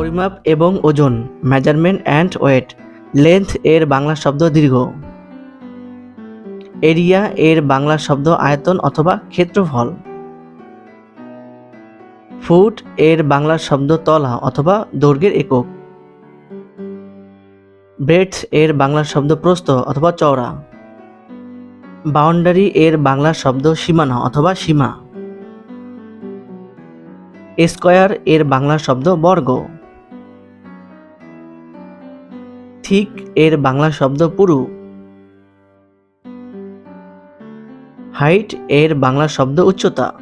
পরিমাপ এবং ওজন মেজারমেন্ট অ্যান্ড ওয়েট লেন্থ এর বাংলা শব্দ দীর্ঘ। এরিয়া এর বাংলা শব্দ আয়তন অথবা ক্ষেত্রফল। ফুট এর বাংলা শব্দ তলা অথবা দৈর্ঘ্যের একক। ব্রেথ এর বাংলা শব্দ প্রস্থ অথবা চওড়া। বাউন্ডারি এর বাংলা শব্দ সীমানা অথবা সীমা। স্কয়ার এর বাংলা শব্দ বর্গ। থিক এর বাংলা শব্দ পুরু। হাইট এর বাংলা শব্দ উচ্চতা।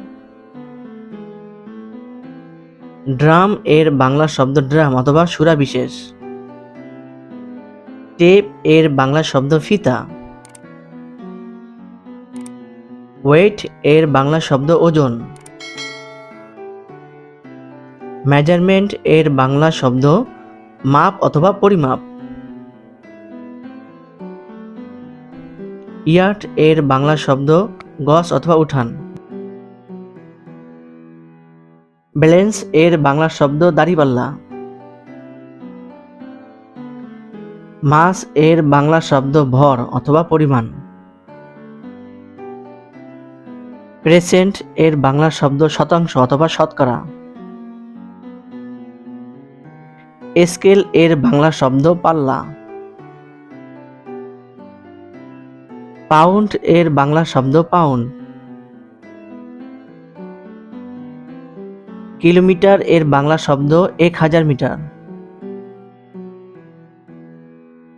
ড্রাম এর বাংলা শব্দ ড্রাম অথবা সুরা বিশেষ। টেপ এর বাংলা শব্দ ফিতা। ওয়েট এর বাংলা শব্দ ওজন। মেজারমেন্ট এর বাংলা শব্দ মাপ অথবা পরিমাপ। ইয়ার্ড এর বাংলা শব্দ গস অথবা উঠান। ব্যালেন্স এর বাংলা শব্দ দাড়িপাল্লা। মাস এর বাংলা শব্দ ভর অথবা পরিমাণ। প্রেসেন্ট এর বাংলা শব্দ শতাংশ অথবা শতকরা। স্কেল এর বাংলা শব্দ পাল্লা। পাউন্ড এর বাংলা শব্দ পাউন্ড। কিলোমিটার এর বাংলা শব্দ এক হাজার মিটার।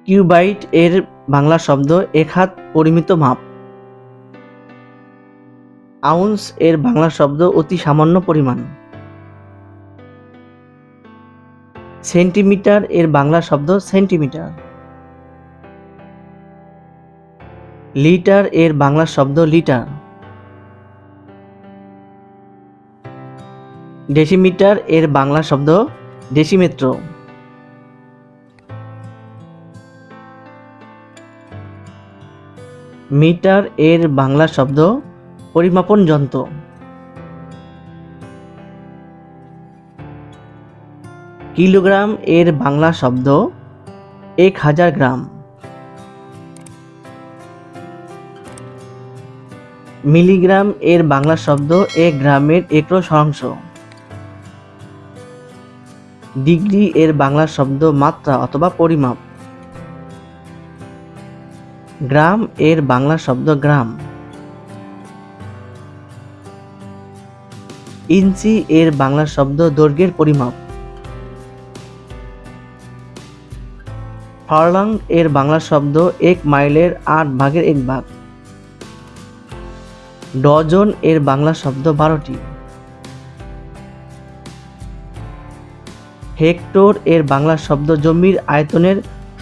কিউবাইট এর বাংলা শব্দ এক হাত পরিমিত মাপ। আউন্স এর বাংলা শব্দ অতি সামান্য পরিমাণ। সেন্টিমিটার এর বাংলা শব্দ সেন্টিমিটার। লিটার এর বাংলা শব্দ লিটার। ডেসিমিটার এর বাংলা শব্দ ডেসিমেট্র মিটার এর বাংলা শব্দ পরিমাপন যন্ত্র। কিলোগ্রাম এর বাংলা শব্দ এক হাজার গ্রাম। মিলিগ্রাম এর বাংলা শব্দ এক গ্রামের একরো শতাংশ ডিগ্রি এর বাংলা শব্দ মাত্রা অথবা পরিমাপ। গ্রাম এর বাংলা শব্দ গ্রাম। ইঞ্চি এর বাংলা শব্দ দৈর্ঘ্যের পরিমাপ। ফার্লাং এর বাংলা শব্দ এক মাইলের আট ভাগের এক ভাগ। ডজন এর বাংলা শব্দ বারোটি। হেক্টর এর বাংলা শব্দ জমির আয়তনের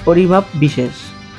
পরিমাপ বিশেষ।